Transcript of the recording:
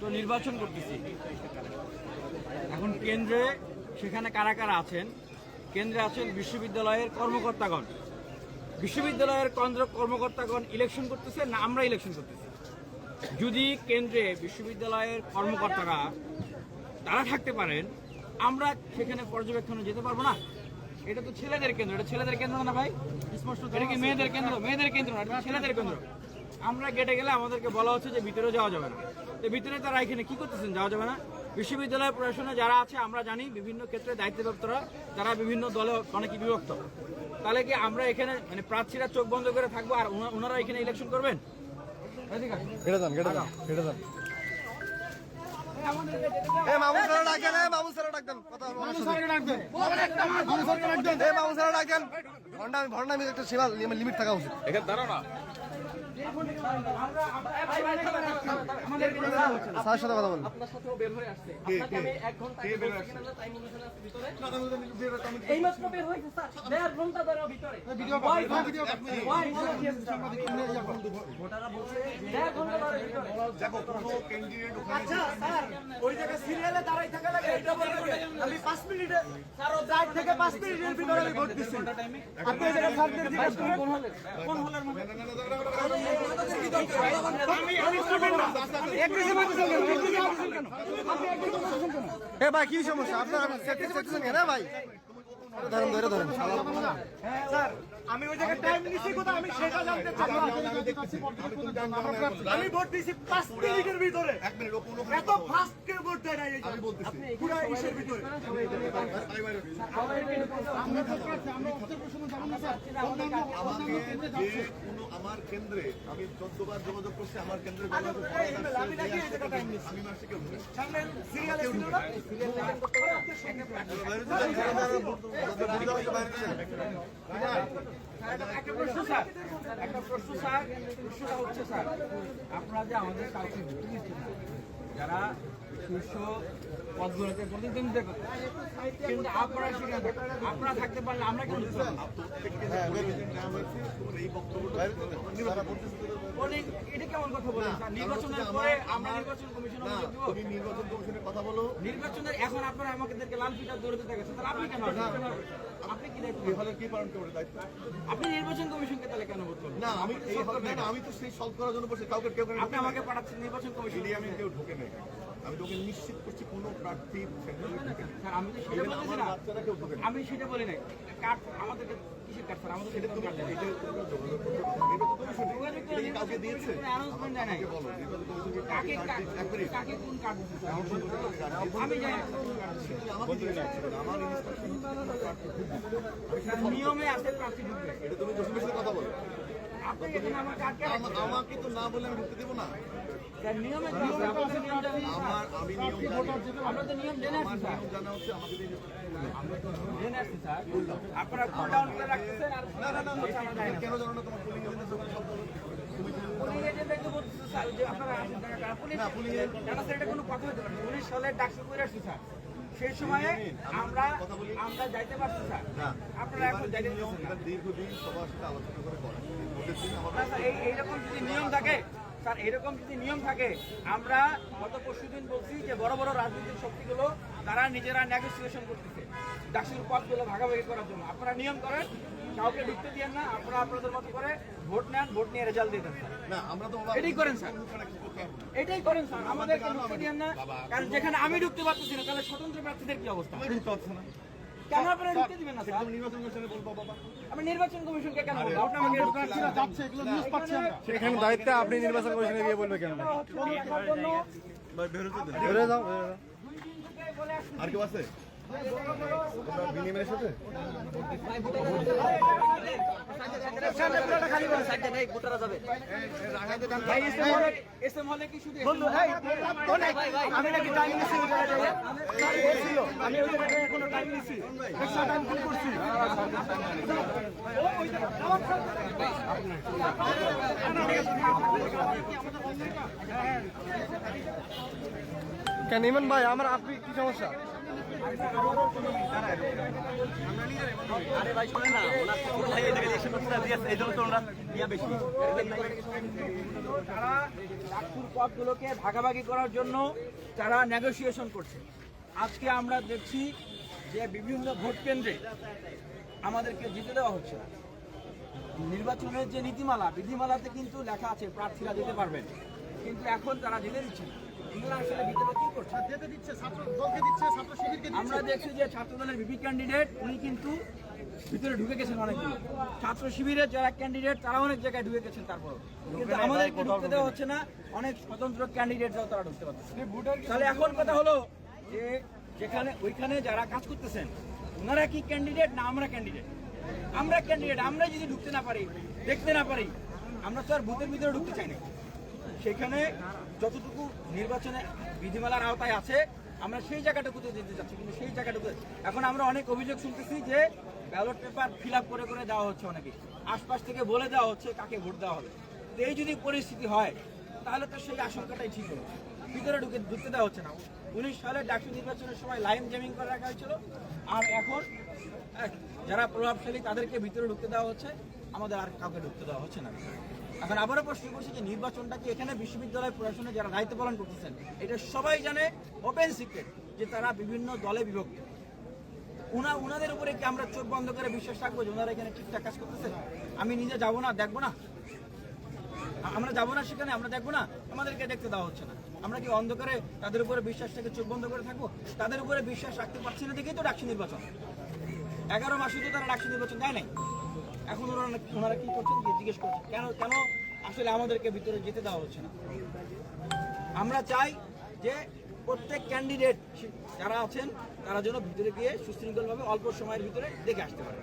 তো নির্বাচন করতেছি। এখন কেন্দ্রে সেখানে কারা কারা আছেন? কেন্দ্রে আছেন বিশ্ববিদ্যালয়ের কর্মকর্তাগণ। বিশ্ববিদ্যালয়ের কেন্দ্র কর্মকর্তাগণ ইলেকশন করতেছে না আমরা ইলেকশন করতেছি? যদি কেন্দ্রে বিশ্ববিদ্যালয়ের কর্মকর্তারা তারা থাকতে পারেন আমরা সেখানে পর্যবেক্ষণে যেতে পারব না। এটা তো ছেলেদের কেন্দ্র এটা ছেলেদের কেন্দ্র না ভাই? স্পষ্ট এটা কি মেয়েদের কেন্দ্র? মেয়েদের কেন্দ্র না ছেলেদের কেন্দ্র। আমরা গেটে গেলে আমাদেরকে বলা হচ্ছে যে ভিতরে যাওয়া যাবে না। তো ভিতরে তারা এখানে কি করতেছেন? যাওয়া যাবে না। বিশ্ববিদ্যালয় প্রশাসনে যারা আছে আমরা জানি বিভিন্ন ক্ষেত্রে দায়িত্বপ্রাপ্তরা তারা বিভিন্ন দলে অনেকে বিভক্ত। তাহলে কি আমরা এখানে মানে প্রার্থীরা চোখ বন্ধ করে থাকব আর ওনারা এখানে ইলেকশন করবেন? ভন্ডামি একটা সীমা লিমিট থাকা উচিত। স্যারের সাথে কথা বলুন আপনার সাথেও বের হয়ে আসছে আপনাকে আমি এক ঘণ্টা কিনা time অনুসারে ভিতরে? এইমাত্র বের হয়েছে স্যার দেড় ঘণ্টা ধরে ভিতরে Why, why? Why? ভোটাররা বলছে দেড় ঘণ্টা ধরে ভিতরে। আচ্ছা স্যার ওই জায়গায় সিরিয়ালে দাঁড়াই থাকা লাগে এটা বলতে হবে। আমি পাঁচ মিনিটে স্যার ও চার থেকে পাঁচ মিনিটের ভিতরে আমি ভোট দিচ্ছি আপনি জায়গায় স্যারদের জিজ্ঞাসা করুন। কোন হলে? কোন হলের মধ্যে? আমি আমি স্টুডেন্ট না। একটু সময় দিছেন কেন? একটু সময় দিছেন কেন? আপনি একটু সময় দিছেন কেন? এ ভাই কি সমস্যা? আপনার সেফটি সেকশন কেন ভাই? ধরেন ধরে ধরেন। স্যার আমি ওই জায়গায় টাইম নিছি কোথায়? আমি সেটা জানতে চাই। আমি ভোট দিছি পাঁচ মিনিটের ভিতরে। এত ফাস্ট দেয় না পুরো ইসের ভিতরে আমার কেন্দ্রে আমি চোদ্দবার যোগাযোগ করছি আমার কেন্দ্রে আচ্ছা, আমি। আমি একটা প্রশ্ন স্যার একটা প্রশ্ন স্যার প্রশ্নটা হচ্ছে স্যার আপনারা যে আমাদের কাউকে যারা শীর্ষ পদগুলোতে প্রতিদ্বন্দ্বিতা করতে কিন্তু আপনারা সেখানে আপনারা থাকতে পারলে আমরা কেন দিতে পারব? না? প্রত্যেককে যে পরিস্থিতি নেওয়া হয়েছে, তোমার এই বক্তব্যটা নির্বাচন। করতেছে তো- এটা কেমন কথা বলেন নির্বাচনের পরে আমরা নির্বাচন কমিশনে না, অনুযোগ দিব। তুমি নির্বাচন কমিশনের কথা বলো। নির্বাচনের এখন আপনারা আমাদেরকে লাল ফিটার দৌড়তে দেখাচ্ছেন তাহলে আপনি কেন? আপনি কি দায়িত্ব? কি পালন দায়িত্ব? আপনি নির্বাচন কমিশনকে তাহলে কেন না আমি এই আমি তো সেই সলভ করার জন্য বসে কাউকে কেউ আপনি আমাকে পাঠাচ্ছেন নির্বাচন কমিশন। আমি কেউ ঢুকে নেই। আমি তোকে নিশ্চিত করছি কোনো প্রার্থী আমি সেটা বলি নাই। কার্ড কিসের কার্ড স্যার আমাদের এটা তুমি এটা কাউকে দিয়েছে দেয় কাকে কাকে কোন কার্ড আমি জানি নিয়মে আছে প্রার্থী এটা তুমি কথা বলো। আপনি এখানে আমার কার্ড আমাকে তো না বলে আমি ঢুকতে দেবো না। আমার আমি নিয়ম জানি আমরা তো নিয়ম জেনে আমার স্যার জানা হচ্ছে আমাকে জেনে আছি স্যার। আপনারা কুল ডাউন করে রাখতেছেন আর না না না না, এটা আমরা জানি না। কেন জানো না তোমার পুলিং এজেন্টের সঙ্গে শব্দ হলো? এজেন্ট একটু বলতেছে স্যার যে আপনারা আছেন জায়গা পুলিশ? না, পুলিশ এজেন্ট- জানা স্যার এটা কোনো কথা হতে পারে পুলিশ সালের ডাকসু করে আসছি স্যার। সেই সময়ে আমরা আমরা যাইতে পারছি স্যার। আপনারা এখন যাইতে দীর্ঘদিন সবার সাথে আলোচনা করে এইরকম যদি নিয়ম থাকে স্যার এরকম যদি নিয়ম থাকে আমরা গত পরশু দিন বলছি যে বড় বড় রাজনৈতিক শক্তিগুলো তারা নিজেরা নেগোসিয়েশন করতেছে। ডাকসুর পদগুলো ভাগাভাগি করার জন্য। আপনারা নিয়ম করেন কাউকে ঢুকতে দিয়েন না আপনারা আপনাদের মতো করে ভোট নেন ভোট নিয়ে রেজাল্ট দিয়ে দেন। না আমরা তো এটাই করেন স্যার। এটাই করেন স্যার। আমাদেরকে ঢুকতে দিয়েন না। কারণ যেখানে আমি ঢুকতে পারতেছি না তাহলে স্বতন্ত্র প্রার্থীদের কি অবস্থা? কেন আপনারা ঢুকতে দিবেন না স্যার? নির্বাচন কমিশনে বলব বাবা। আমি নির্বাচন কমিশনকে কেন বলব আপনি আমাকে যাচ্ছে এগুলো নিউজ পাচ্ছি আমরা। সেখানে দায়িত্বে আপনি নির্বাচন কমিশনে গিয়ে বলবেন কেন? বেরোতে দাও বেরো দাও আর কেউ আছে? কেন ইমন ভাই আমার আপনি কি সমস্যা? ভাগাভাগি করার জন্য তারা নেগোসিয়েশন করছে। আজকে আমরা দেখছি যে বিভিন্ন ভোট কেন্দ্রে আমাদেরকে জিতে দেওয়া হচ্ছে না। নির্বাচনের যে নীতিমালা, বিধিমালাতে কিন্তু লেখা আছে, প্রার্থীরা দিতে পারবেন কিন্তু এখন তারা দিতে দিচ্ছে না। এগুলো আসলে ভিতরে কি করছে যেতে দিচ্ছে ছাত্র দলকে দিচ্ছে ছাত্র শিবিরকে আমরা দেখছি যে ছাত্রদলের বিপি ক্যান্ডিডেট উনি কিন্তু ভিতরে ঢুকে গেছেন অনেকগুলো ছাত্র শিবিরের যারা ক্যান্ডিডেট তারা অনেক জায়গায় ঢুকে গেছেন তারপর কিন্তু আমাদেরকে ঢুকতে দেওয়া হচ্ছে না অনেক স্বতন্ত্র ক্যান্ডিডেটরাও তারা ঢুকতে পারছে তাহলে এখন কথা হলো যে যেখানে ওইখানে যারা কাজ করতেছেন ওনারা কি ক্যান্ডিডেট না আমরা ক্যান্ডিডেট আমরা ক্যান্ডিডেট আমরা যদি ঢুকতে না পারি দেখতে না পারি আমরা তো আর বুথের ভিতরে ঢুকতে চাই না। সেখানে যতটুকু নির্বাচনে বিধিমালার আওতায় আছে, আমরা সেই জায়গাটুকুতে দিতে চাচ্ছি, কিন্তু সেই জায়গাটুকু এখন আমরা অনেক অভিযোগ শুনতেছি যে ব্যালট পেপার ফিল করে করে দেওয়া হচ্ছে অনেকে। আশপাশ থেকে বলে দেওয়া হচ্ছে কাকে ভোট দেওয়া হবে। তো এই যদি পরিস্থিতি হয়, তাহলে তো সেই আশঙ্কাটাই ঠিক হলো ভিতরে ঢুকে ঢুকতে দেওয়া হচ্ছে না। উনিশ সালে ডাকসু নির্বাচনের সময় লাইন জেমিং করে রাখা হয়েছিল। আর এখন যারা প্রভাবশালী তাদেরকে ভিতরে ঢুকতে দেওয়া হচ্ছে। আমাদের আর কাউকে ঢুকতে দেওয়া হচ্ছে না। এখন আবারও প্রশ্ন করছি যে নির্বাচনটা কি এখানে বিশ্ববিদ্যালয় প্রশাসনে যারা দায়িত্ব পালন করতেছেন, এটা সবাই জানে ওপেন সিক্রেট যে তারা বিভিন্ন দলে বিভক্ত। উনা, উনাদের উপরে কি আমরা চোখ বন্ধ করে বিশ্বাস রাখব যে ওনারা এখানে ঠিকঠাক কাজ করতেছে? আমি নিজে যাব না, দেখব না? আমরা যাব না সেখানে, আমরা দেখব না? আমাদেরকে দেখতে দেওয়া হচ্ছে না। আমরা কি অন্ধকারে তাদের উপরে বিশ্বাসটাকে চোখ বন্ধ করে থাকব? তাদের উপরে বিশ্বাস রাখতে পারছি না দেখেই তো ডাকছি নির্বাচন। এগারো মাসে তো তারা ডাকছি নির্বাচন দেয় নাই। এখন ওনারা ওনারা কি করছেন যে জিজ্ঞেস করছি, কেন কেন আসলে আমাদেরকে ভিতরে যেতে দেওয়া হচ্ছে না? আমরা চাই যে প্রত্যেক ক্যান্ডিডেট যারা আছেন, তারা যেন ভিতরে গিয়ে সুশৃঙ্খলভাবে অল্প সময়ের ভিতরে দেখে আসতে পারে।